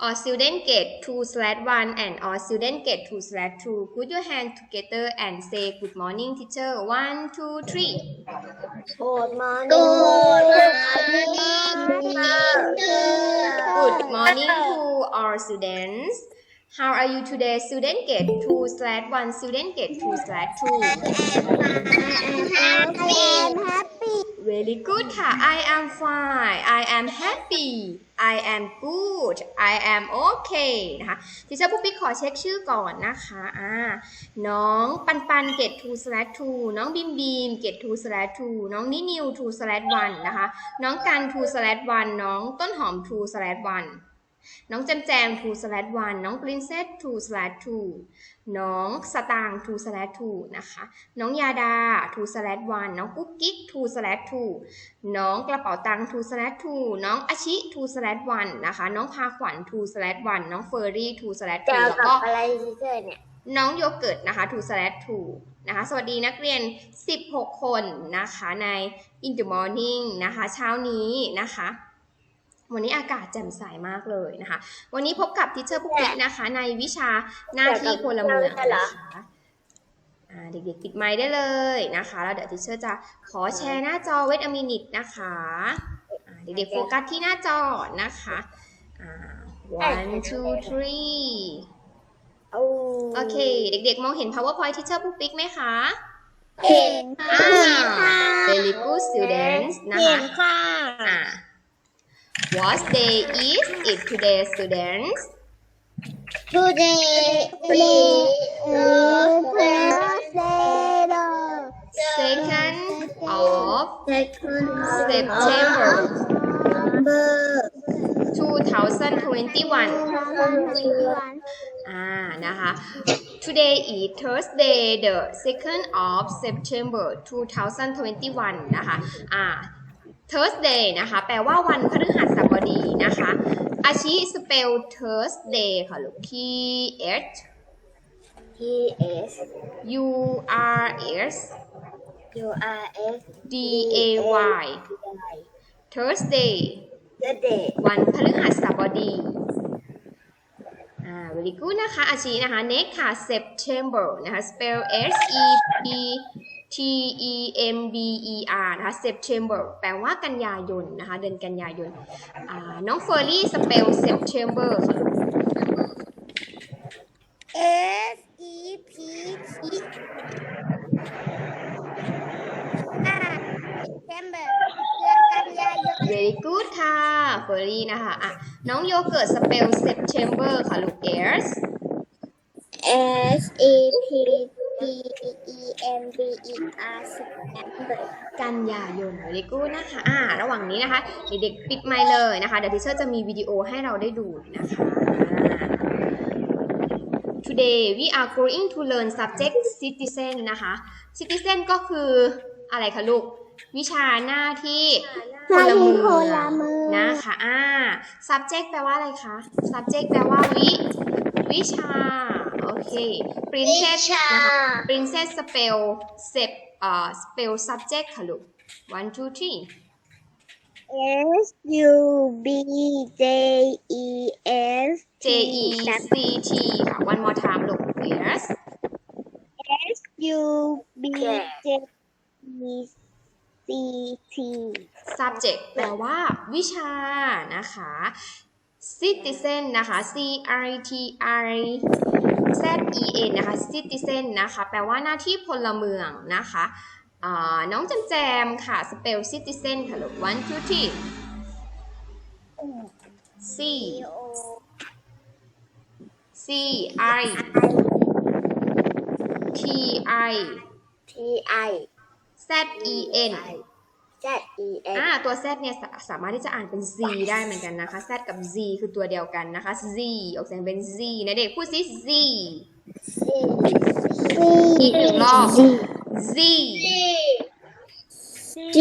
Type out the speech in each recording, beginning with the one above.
all student get 2 slash 1 and all student get 2 slash 2 put your hand together and say good morning teacher 1 2 3 Good morning. Good morning to our students. How are you today? Student get 2 slash 1, student get 2 slash 2. happy. Very good ค่ะ I am fine. I am happy. I am good. I am okay นะคะทีเชอร์ปุ๊กปิ๊กขอเช็คชื่อก่อนนะคะอ่าน้องปันปันเกต2 slash 2น้องบิมบีมเกต2 slash 2น้องนินิว2 slash 1นะคะ น้องกัน2 slash 1น้องต้นหอม2 slash 1 น้องแจมแจม2 slash 1น้องปรินเซส2 slash 2น้องสตางค์2 slash 2นะคะ น้องยาดา2 slash 1น้องกุ๊กกิ๊ก2 slash 2น้องกระเป๋าตังค์2 slash 2น้องอาชิ2 slash 1นะคะ น้องพาขวัญ2 slash 1น้องเฟอร์รี่2 slash จะ2แล้วกัก็บอะไรเฉยๆเนี่ย น้องโยเกิร์ตนะคะ2 slash 2นะคะ สวัสดีนักเรียน 16 คนนะคะใน In the Morning นะคะ เช้านี้นะคะ วันนี้อากาศแจ่มใสมากเลยนะคะ วันนี้พบกับทิเชอร์ปุ๊กปิ๊กนะคะ ในวิชาหน้าที่พลเมืองนะคะอ่าเด็กๆปิดไมค์ได้เลยนะคะ แล้วเดี๋ยวทิเชอร์จะขอแชร์หน้าจอเวทอมินิตนะคะอ่าเด็กๆโฟกัสที่หน้าจอนะคะอ่า one two three โอ้โอเค เด็กๆ มองเห็น powerpoint ทิเชอร์ปุ๊กปิ๊กไหมคะเห็นอ่า very good students นะเห็คะนค่ะอ่า What day is it today students Today is second of second September September 2021 อ่า นะคะ Today is Thursday the second of September 2021 นะคะ อ่า Thursday นะคะ แปลว่าวันพฤหัสบดีนะคะ อาชิ spell Thursday ค่ะลูก T H T S U R S U R S D A Y Thursday Today วันพฤหัสบดี อ่า very good นะคะ อาชีนะคะ next ค่ะ September นะคะ spell S E P T E M B E R นะคะ September แปลว่ากันยายนนะคะ เดือนกันยายนอ่าน้องเฟอร์รี่ spell September ค่ะ S E P T R September เดือนกันยายน very good ค่ะ เฟอร์รี่นะคะอะน้องโยเกิร์ต spell September ค่ะลูก S S E P T E M B E R September กันยายน very good นะคะ อ่า ระหว่างนี้นะคะ เด็กๆปิดไมค์เลยนะคะ เดี๋ยวทิเชอร์จะมีวิดีโอให้เราได้ดูนะคะ Today we are going to learn subject citizen นะคะ citizen ก็คืออะไรคะลูก วิชาหน้าที่พลเมืองนะคะ อ่า subject แปลว่าอะไรคะ subject แปลว่าวิ วิชา โอเค princess วิชานะคะ princess spell sep อ่า spell subject ค่ะลูก one two three S U B J E S J E C T ค่ะ one more time ลูก yes S U B J E C T subject แปลว่าวิชานะคะ citizen นะคะ C I T I Z E N นะคะ citizen นะคะ แปลว่าหน้าที่พลเมืองนะคะอ่าน้องแจมแจมค่ะ spell citizen ค่ะลูก one two three C O C I T I T I Z E N Z E N อ่าตัว Z เนี่ยสาสามารถที่จะอ่านเป็น Z ได้เหมือนกันนะคะ Z กับ Z คือตัวเดียวกันนะคะ Z ออกเสียงเป็น Z นะเด็กพูดสิ Z C อีกหนึ่งรอบ Z G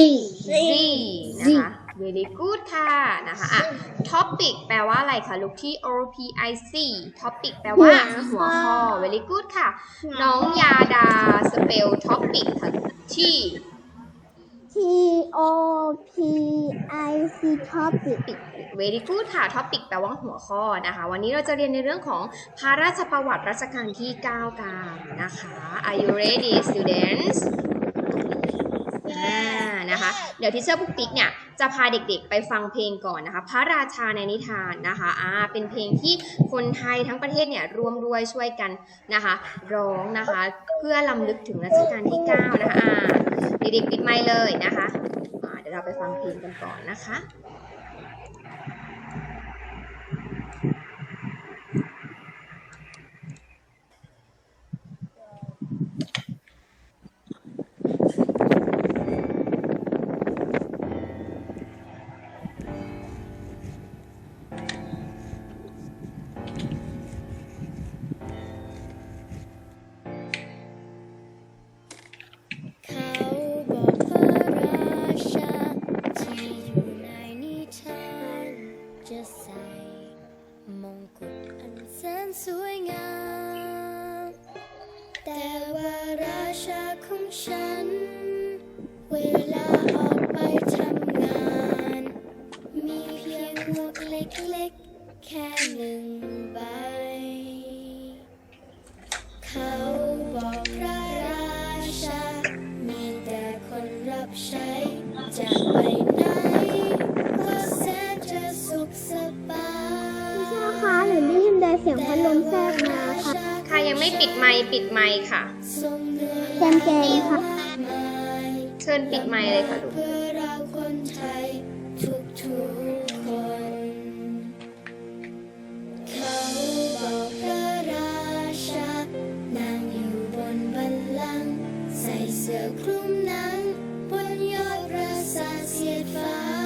Z นะคะ very good ค่ะนะคะอะ topic แปลว่าอะไรคะลูกที่ O P I C topic แปลว่าหัวข้อ very good ค่ะ น้องยาดา spell topic ค่ะที่ T T O P I C topic very good ค่ะ topic แปลว่าหัวข้อนะคะ วันนี้เราจะเรียนในเรื่องของพระราชประวัติรัชกาลที่ 9 กันนะคะ Are you ready students อ่านะคะ เดี๋ยวทิเชอร์ปุ๊กปิ๊กเนี่ยจะพาเด็กๆไปฟังเพลงก่อนนะคะ พระราชาในนิทานนะคะอ่าเป็นเพลงที่คนไทยทั้งประเทศเนี่ยร่วมด้วยช่วยกันนะคะ ร้องนะคะ เพื่อลำลึกถึงรัชกาลที่ 9 นะคะอ่าเด็กๆปิดไมค์เลยนะคะอ่าเดี๋ยวเราไปฟังเพลงกันก่อนนะคะ ของฉัน เวลาออกไปทำงาน มีเพียงหมวกเล็กๆ แค่หนึ่งใบ เขาบอกพระราชา มีแต่คนรับใช้ จะไปไหนก็แสนจะสุขสบายพี่ชาคะหนูได้ยินแต่เสียงพัดลมแทรกมาค่ะ ค่ะยังไม่ปิดไมค์ปิดไมค์ค่ะ ทรงเหนือ แจมแจมค่ะมากมายเชิญปิดไมค์เลยค่ะลูกเพื่อเราคนไทยทุกทุกๆคนเขาบอกพระราชานั่งอยู่บนบัลลังก์ใส่เสื้อคลุมหนังบนยอดปราสาทเสียดฟ้า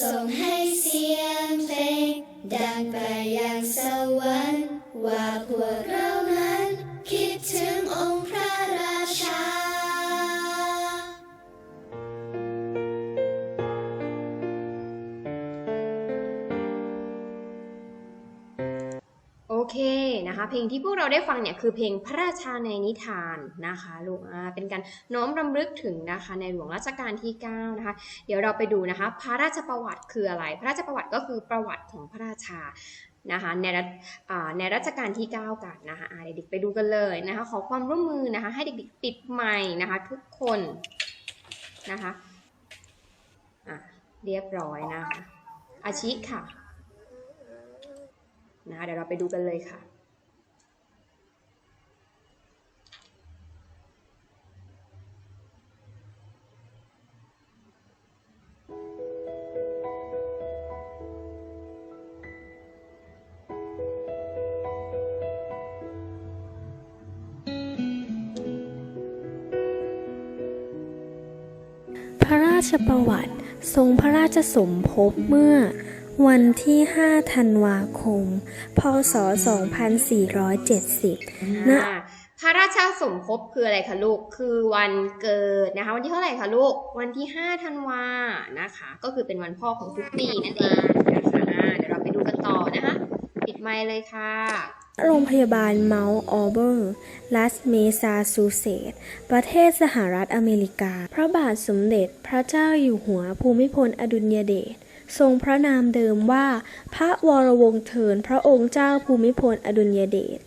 ส่งให้เสียงเพลงดังไป เพลงที่พวกเราได้ฟังเนี่ยคือเพลงพระราชาในนิทานนะคะลูกอาเป็นการน้อมรำลึกถึงนะคะในหลวงรัชกาลที่9นะคะเดี๋ยวเราไปดูนะคะพระราชประวัติคืออะไร พระราชประวัติก็คือประวัติของพระราชานะคะในรัชในรัชกาลที่ 9 กันนะคะเด็กๆไปดูกันเลยนะคะขอความร่วมมือนะคะให้เด็กๆปิดไมค์นะคะทุกคนนะคะอะเรียบร้อยนะคะอาชิค่ะนะคะเดี๋ยวเราไปดูกันเลยค่ะ รงพระราชสมภพเมื่อวันที่ 5 ธันวาคม พศ 2470ณอ่าพระราชาสมภพคืออะไรคะลูก คือวันเกิดนะคะ วันที่เท่าไหร่คะลูก วันที่ 5 ธันวา นะคะ ก็คือเป็นวันพ่อของทุกปีนั่นเองนะคะเดี๋ยวเราไปดูกันต่อนะคะ ปิดไมค์เลยค่ะ โรงพยาบาลเมาส์ออเบอร์รัฐเมซาชูเซตประเทศสหรัฐอเมริกา พระบาทสมเด็จพระเจ้าอยู่หัวภูมิพลอดุลยเดชทรงพระนามเดิมว่า พระวรวงศ์เธอญพระองค์เจ้าภูมิพลอดุลยเดช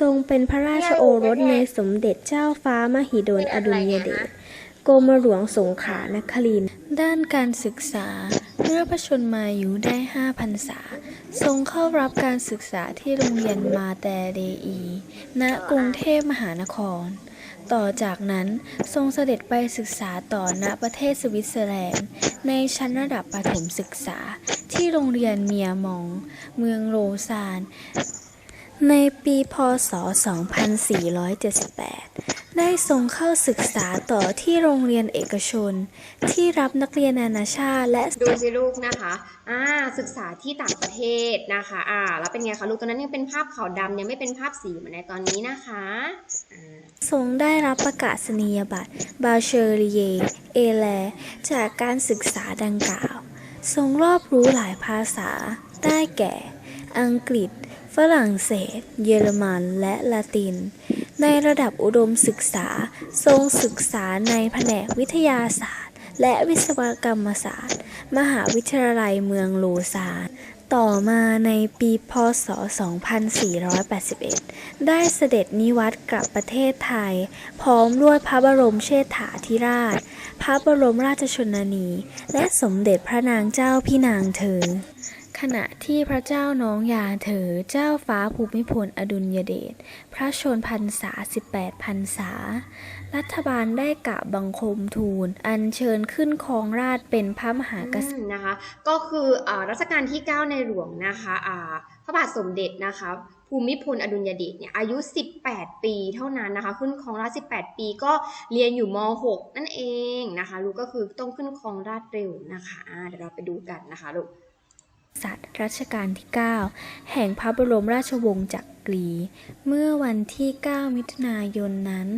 ทรงเป็นพระราชโอรสในสมเด็จเจ้าฟ้ามหิดลอดุลยเดช กรมหลวงสงขลานครินด้านการศึกษา เมื่อพระชนมายุได้5พรรษา ทรงเข้ารับการศึกษาที่โรงเรียนมาแต่เดอี ณกรุงเทพมหานคร ต่อจากนั้นทรงเสด็จไปศึกษาต่อณประเทศสวิตเซอร์แลนด์ ในชั้นระดับประถมศึกษาที่โรงเรียนเมียมอง เมืองโรซาน ในปีพศ 2478 ได้ทรงเข้าศึกษาต่อที่โรงเรียนเอกชน ที่รับนักเรียนนานาชาติ และดูสิลูกนะคะอ่าศึกษาที่ต่างประเทศนะคะอ่าแล้วเป็นไงคะลูกตอนนั้นยังเป็นภาพขาวดำยังไม่เป็นภาพสีเหมือนในตอนนี้นะคะอ่าทรงได้รับประกาศนียบัตรบาเชอรีเยเอแลจากการศึกษาดังกล่าว ทรงรอบรู้หลายภาษา ได้แก่ อังกฤษ ฝรั่งเศส เยอรมันและละติน ในระดับอุดมศึกษา ทรงศึกษาในแผนกวิทยาศาสตร์ และวิศวกรรมศาสตร์ มหาวิทยาลัยเมืองโลซานต่อมาในปีพศ 2481 ได้เสด็จนิวัตกลับประเทศไทย พร้อมด้วยพระบรมเชษฐาธิราช พระบรมราชชนนี และสมเด็จพระนางเจ้าพี่นางเธอ ขณะที่พระเจ้าน้องยาเธอเจ้าฟ้าภูมิพลอดุลยเดชพระชนพรรษา 18พรรษา รัฐบาลได้กราบบังคมทูล อัญเชิญขึ้นครองราชเป็นพระมหากษัตริย์นะคะ ก็คืออรัชกาลที่ 9 ในหลวงนะคะพระบาทสมเด็จนะคะภูมิพลอดุลยเดชเนี่ยอายุ 18 ปีเท่านั้นนะคะ ขึ้นครองราช18 ปีก็เรียนอยู่ม .6 นั่นเองนะคะลูกก็คือต้องขึ้นครองราชเร็วนะคะเดี๋ยวเราไปดูกันนะคะลูก ษัตริย์รัชกาลที่ 9 แห่งพระบรมราชวงศ์จักรี เมื่อวันที่ 9 มิถุนายนนั้น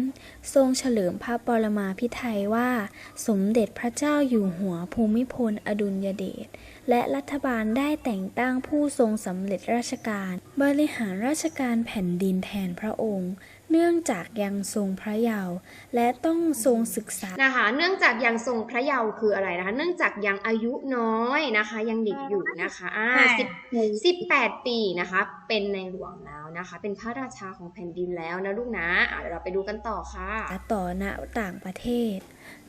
ทรงเฉลิมพระปรมาภิไธยว่า สมเด็จพระเจ้าอยู่หัวภูมิพลอดุลยเดช และรัฐบาลได้แต่งตั้งผู้ทรงสำเร็จราชการ บริหารราชการแผ่นดินแทนพระองค์ เนื่องจากยังทรงพระเยาว์และต้องทรงศึกษานะคะ เนื่องจากยังทรงพระเยาว์คืออะไรนะคะ เนื่องจากยังอายุน้อยนะคะ ยังเด็กอยู่นะคะอ่าสิบสิบแปดปีนะคะ เป็นในหลวงแล้วนะคะ เป็นพระราชาของแผ่นดินแล้วนะลูกนะอ่าเดี๋ยวเราไปดูกันต่อค่ะ ต่อณต่างประเทศ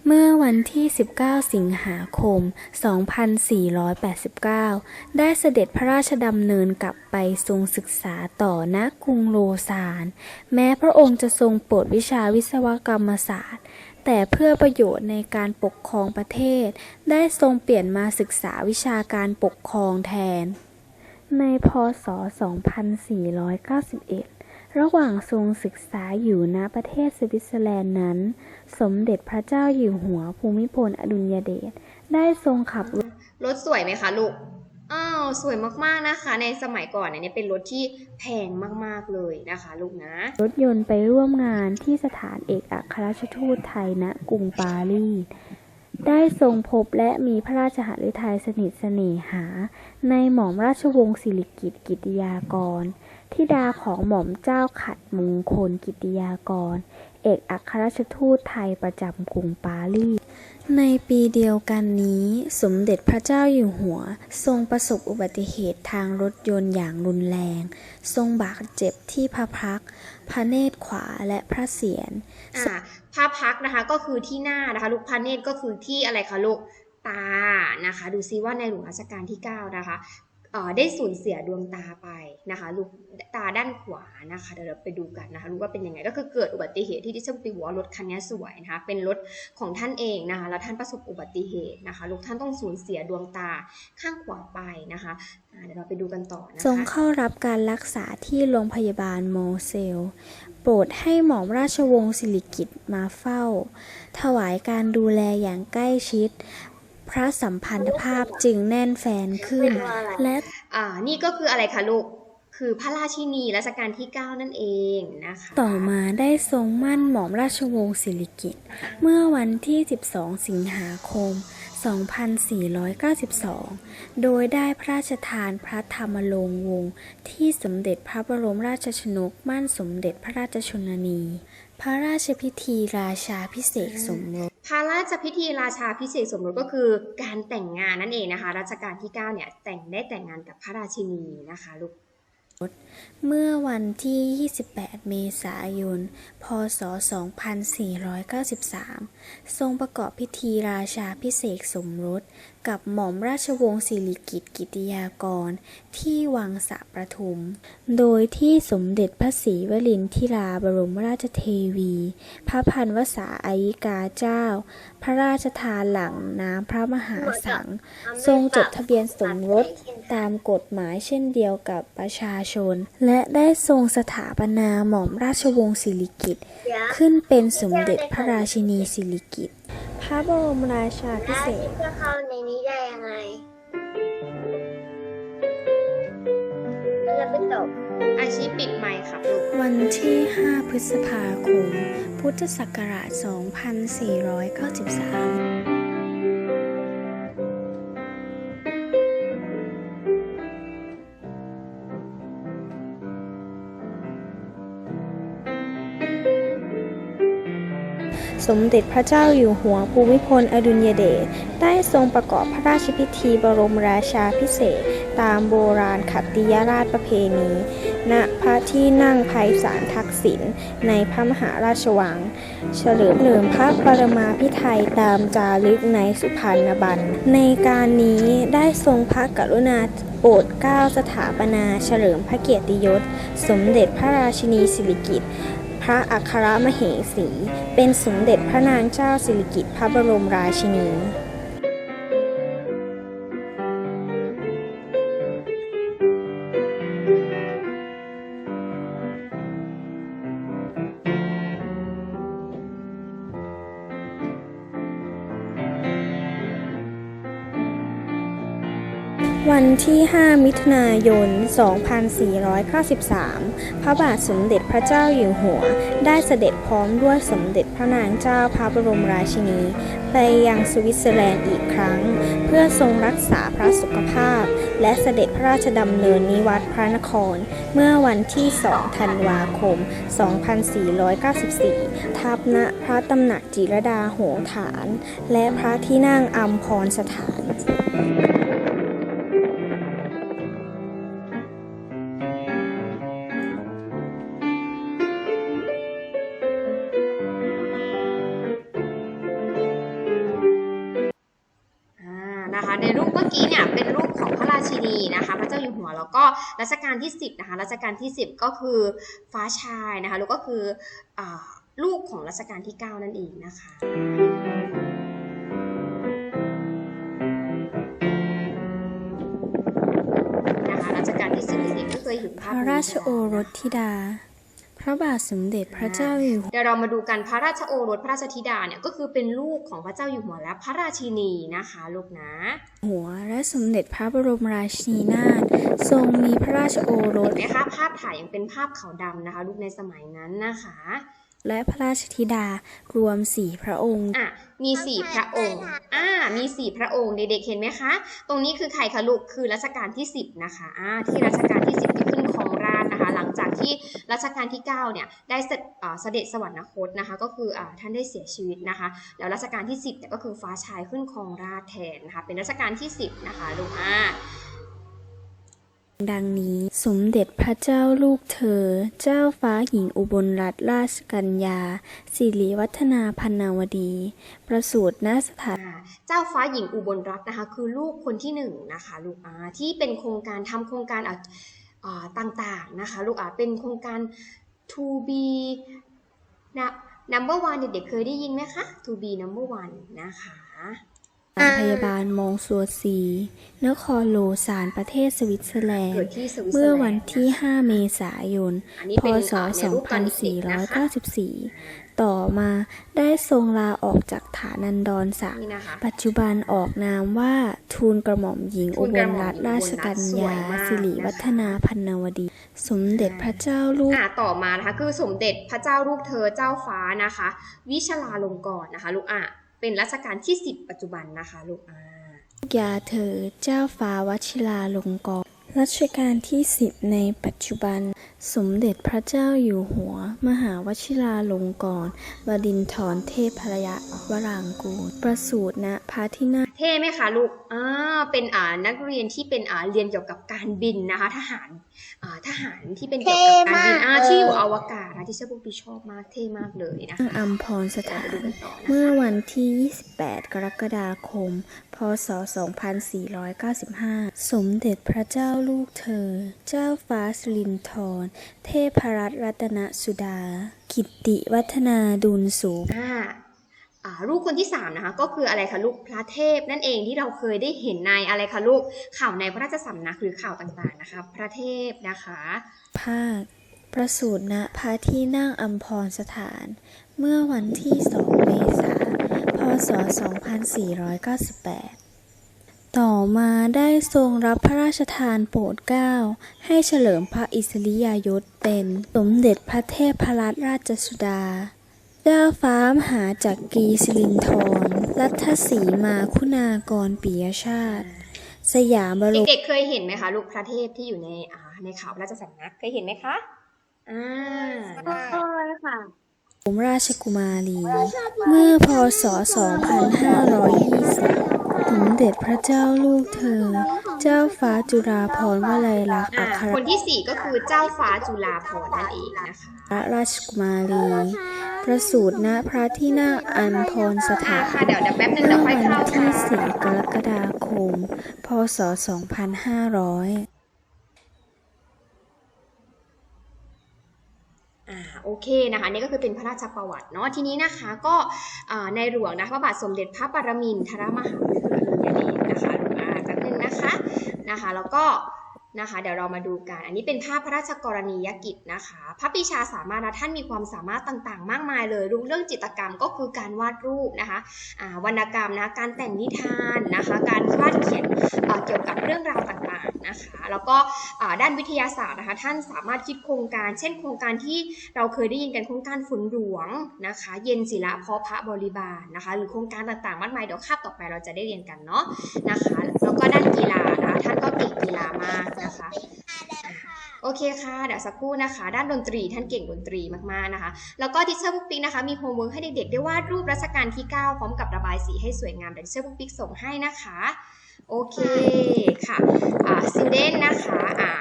เมื่อวันที่ 19 สิงหาคม 2489 ได้เสด็จพระราชดำเนินกลับไปทรงศึกษาต่อณกรุงโลซาน แม้พระองค์จะทรงโปรดวิชาวิศวกรรมศาสตร์ แต่เพื่อประโยชน์ในการปกครองประเทศ ได้ทรงเปลี่ยนมาศึกษาวิชาการปกครองแทน ในพศ 2491 ระหว่างทรงศึกษาอยู่ณประเทศสวิตเซอร์แลนด์นั้น สมเด็จพระเจ้าอยู่หัวภูมิพลอดุลยเดชได้ทรงขับรถรถสวยไหมคะลูก อ้าวสวยมากๆนะคะ ในสมัยก่อนเนี่ยเป็นรถที่แพงมากๆเลยนะคะลูกนะ รถยนต์ไปร่วมงานที่สถานเอกอัครราชทูตไทยณกรุงปารีสได้ทรงพบและมีพระราชหฤทัยสนิทเสน่หา ในหม่อมราชวงศ์สิริกิติ์กิติยากร ธิดาของหม่อมเจ้าขัดมงคลกิติยากร เอกอัครราชทูตไทยประจำกรุงปารีส ในปีเดียวกันนี้ สมเด็จพระเจ้าอยู่หัว ทรงประสบอุบัติเหตุทางรถยนต์อย่างรุนแรง ทรงบาดเจ็บที่พระพักตร์พระเนตรขวาและพระเศียรอ่าพระพักตร์นะคะก็คือที่หน้านะคะลูกพระเนตรก็คือที่อะไรคะลูกตานะคะ ดูซิว่าในหลวงรัชกาลที่ 9 นะคะเอ่อ ได้สูญเสียดวงตาไปนะคะลูกตาด้านขวานะคะเดี๋ยวเราไปดูกันนะคะลูกว่าเป็นยังไงก็คือเกิดอุบัติเหตุที่ดิฉันไปบอกว่ารถคันนี้สวยนะคะเป็นรถของท่านเองนะคะแล้วท่านประสบอุบัติเหตุนะคะลูกท่านต้องสูญเสียดวงตาข้างขวาไปนะคะเดี๋ยวเราไปดูกันต่อนะคะทรงเข้ารับการรักษาที่โรงพยาบาลโมเซลโปรดให้หม่อมราชวงศ์สิริกิติ์มาเฝ้า ถวายการดูแลอย่างใกล้ชิด พระสัมพันธภาพจึงแน่นแฟนขึ้น และอ่านี่ก็คืออะไรคะลูกคือพระราชินีรัชกาลที่ 9 นั่นเองนะคะ ต่อมาได้ทรงมั่นหม่อมราชวงศ์สิริกิติ์เมื่อวันที่ 12 สิงหาคม 2492 โดยได้พระราชทานพระธรรมโลงวงศ์ที่สมเด็จพระบรมราชชนก มั่นสมเด็จพระราชชนนี พระราชพิธีราชาพิเศษกสมร พระราชพิธีราชาพิเศษสมรสก็คือการแต่งงานนั่นเองนะคะ รัชกาลที่ 9 เนี่ยแต่งได้แต่งงานกับพระราชินีนะคะลูก เมื่อวันที่ 28 เมษายน พศ 2493 ทรงประกอบพิธีราชาพิเศษสมรส กับหม่อมราชวงศ์สิริกิติ์กิติยากร ที่วังสะประทุม โดยที่สมเด็จพระศรีวรินทิราบรมราชเทวี พระพันวษาอายิกาเจ้า พระราชทานหลังน้ำพระมหาสัง ทรงจดทะเบียนสมรสตามกฎหมายเช่นเดียวกับประชาชน และได้ทรงสถาปนาหม่อมราชวงศ์สิริกิติ์ขึ้นเป็นสมเด็จพระราชินีสิริกิติ์พระบรมราชาพิแล้วเศษกจะเข้าในนี้ได้ยังไงเราจะไปตบอาชีพปิดไมค์ครับลูกวันที่ 5 พฤษภาคม พุทธศักราช 2493 สมเด็จพระเจ้าอยู่หัวภูมิพลอดุลยเดชได้ทรงประกอบพระราชพิธีบรมราชาพิเศษ ตามโบราณขัตติยราชประเพณี ณพระที่นั่งไพศาลทักษิณในพระมหาราชวัง เฉลิมเลิมพระปรมาภิไธยตามจารึกในสุพรรณบัญในการนี้ได้ทรงพระกรุณาโปรดเกล้าสถาปนาเฉลิมพระเกียรติยศ สมเด็จพระราชินีสิริกิติ์ ระอัครมเหสี เป็นสมเด็จพระนางเจ้าสิริกิติ์พระบรมราชินี ที่ 5 มิถุนายน 2493 พระบาทสมเด็จพระเจ้าอยู่หัว ได้เสด็จพร้อมด้วยสมเด็จพระนางเจ้าพระบรมราชินี ไปยังสวิตเซอร์แลนด์อีกครั้ง เพื่อทรงรักษาพระสุขภาพ และเสด็จพระราชดำเนินนิวัตรพระนคร เมื่อวันที่ 2 ธันวาคม 2494 ทับณพระตำหนักจิรดาโหฐาน และพระที่นั่งอัมพรสถาน รัชกาลที่ 10นะคะรัชกาลที่ 10 ก็คือฟ้าชายนะคะแล้วก็คืออลูกของรัชกาลที่ 9 นั่นเองนะคะนะคะรัชกาลที่ 10เด็กก็เคยเห็นพภาพระราชโอรสธิดา พระบาทสมเด็จพระเจ้าอยู่หัวเดี๋ยวเรามาดูกันพระราชโอรสพระราชธิดาเนี่ยก็คือเป็นลูกของพระเจ้าอยู่หัวและพระราชินีนะคะลูกนะ หัวและสมเด็จพระบรมราชินีนาถทรงมีพระราชโอรสเห็นไหมคะภาพถ่ายยังเป็นภาพขาวดำนะคะ ลูกในสมัยนั้นนะคะ และพระราชธิดารวมสี่พระองค์อะมีสี่พระองค์อ่ามีสี่พระองค์เด็กๆเห็นไหมคะ ตรงนี้คือใครคะลูกคือรัชกาลที่10นะคะอ่าที่รัชกาลที่10ที่ งจากที่รัชกาลที่9เนี่ยได้เสด็จอ่าเสด็จสวรรคตนะคะ ก็คืออ่าท่านได้เสียชีวิตนะคะ แล้วรัชกาลที่ 10เนี่ยก็คือฟ้าชายขึ้นครองราชย์แทนนะคะเป็นรัชกาลที่ 10 นะคะลูกอ่าดังนี้สมเด็จพระเจ้าลูกเธอ เจ้าฟ้าหญิงอุบลรัตนราชกัญญา สิริวัฒนาพันนาวดี ประสูติณสถานอ่าเจ้าฟ้าหญิงอุบลรัตน์นะคะ คือลูกคนที่หนึ่งนะคะ ลูกอาที่เป็นโครงการทำโครงการอะอ่า ต่างๆนะคะลูกอาเป็นโครงการ to be นะ number one เด็กๆเคยได้ยินไหมคะ to be number one นะคะโรงพยาบาลมองซัวซีนครโลซานประเทศสวิตเซอร์แลนเกิดด์ที่สวิตเซอร์แลนด์ เมื่อวันที่ 5 เมษายนอันนี้พเป็นศอ่าในรูปตอนเด็กๆนะคะ2494 ต่อมาได้ทรงลาออกจากฐานันดรศักดิ์นี่นะคะปัจจุบันออกนามว่าทูลกระหม่อมหญิงทูอุลบกระลหม่อมรัตนหญิงราชกัญญาอุบลรัตน์สวยมากสิริวัฒนาพันนวดี สมเด็จพระเจ้าลูกอ่าต่อมานะคะคือสมเด็จพระเจ้าลูกเธอเจ้าฟ้านะคะ วิชลาลงกรณ์นะคะ ลูกอะเป็นรัชกาลที่ 10 ปัจจุบันนะคะ ลูกอ่ายาเธอเจ้าฟ้าวชิราลงกรณ์รัชกาลที่ 10 ในปัจจุบัน สมเด็จพระเจ้าอยู่หัว มหาวชิราลงกรณ์บดินทรเทพพระยะวรางกูล ประสูตรณพระที่นั่งเท่ไหมคะลูกอ่าเป็นอ่านักเรียนที่เป็นอ่าเรียนเกี่ยวกับการบินนะคะ ทหาร ทหารที่เป็นเกี่ยวกับการบินอ่าที่อยู่อวกาศนะที่เชฟปุ๊กปีชอบมากเท่มากเลยนะคะอัมพรสเดี๋ยวถาไปนดูกันต่อนะเมื่อคะวันที่ 28 กรกฎาคม พศ 2495 สมเด็จพระเจ้าลูกเธอ เจ้าฟ้าสิรินธรเทพรัตนรัตนสุดา กิตติวัฒนาดุลสูงอ่าอ่า ลูกคนที่สามนะคะก็คืออะไรคะลูกพระเทพนั่นเองที่เราเคยได้เห็นในอะไรคะลูกข่าวในพระราชสำนักหรือข่าวต่างๆนะคะ พระเทพนะคะภาคประสูติณพระที่นั่งอัมพรสถาน เมื่อวันที่ 2 เมษายนพศ 2498 ต่อมาได้ทรงรับพระราชทานโปรดเกล้า ให้เฉลิมพระอิสริยยศเป็นสมเด็จพระเทพรัตนราชสุดา เจ้าฟ้ามหาจักรีสิรินธรรัตสีมาคุณากรปิยชาติ สยามบรมเด็กๆเคยเห็นไหมคะลูกพระเทพที่อยู่ในอ่าในข่าวพระราชสำนักเคยเห็นไหมคะอ่านะคะค่ะผมราชกุมารี เมื่อพศ 2520สมเด็จพระเจ้าลูกเธอ เจ้าฟ้าจุฬาภรณ์วลัยลักษณ์อัอ่าคคนที่สี่ก็คือเจ้าฟ้าจุฬาภรณ์นั่นเองนะคะรราชกุมารี ประสูติณพระที่นั่งอันพรสถาอ่านค่ะเดี๋ยวเดี๋ยวแป๊บนึงเมื่เดี๋อยวค่อยวันเข้าที่ค่ะ4กรกฎาคม พศ2500อ่าโอเคนะคะนี่ก็คือเป็นพระราชประวัติเนาะทีนี้นะคะก็อ่าในหลวงนะคะพระบาทสมเด็จพระปรมินทรมหาภูมิพลอดุลยเดชนะคะอ่าแป๊บนึงนะคะนะคะ แล้วก็ นะคะ เดี๋ยวเรามาดูกัน อันนี้เป็นภาพพระราชกรณียกิจนะคะ พระปรีชาสามารถนะท่านมีความสามารถต่างๆ มากมายเลยรู้เรื่องจิตรกรรมก็คือการวาดรูปนะคะวรรณกรรมนะการแต่งนิทานนะคะ การวาดเขียนเเกี่ยวกับเรื่องราวต่าง แล้วก็อ่าด้านวิทยาศาสตร์นะคะ ท่านสามารถคิดโครงการ เช่น โครงการที่เราเคยได้ยินกันโครงการฝนหลวงนะคะ เย็นศิลาเพาะพระบริบาลนะคะ หรือโครงการต่างๆมากมายเดี๋ยวคาบต่อไปเราจะได้เรียนกันเนาะนะคะ แล้วก็ด้านกีฬานะคะท่านก็เก่งกีฬามากนะคะโอเคค่ะ เดี๋ยวสักครู่นะคะ ด้านดนตรีท่านเก่งดนตรีมากๆนะคะ แล้วก็ทิเชอร์บุ๊กปิ๊กนะคะ มีโฮมเวิร์กให้เด็กๆได้วาดรูปรัชกาลที่ 9 พร้อมกับระบายสีให้สวยงามเดี๋ยวทิเชอร์บุ๊กปิ๊กส่งให้นะคะ โอเคค่ะอ่า student นะคะอ่า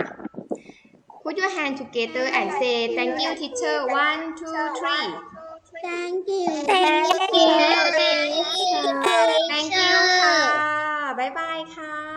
put your hand together and say thank you teacher one two three Thank you. Thank you. Thank you. Thank you. ค่ะบายบายค่ะ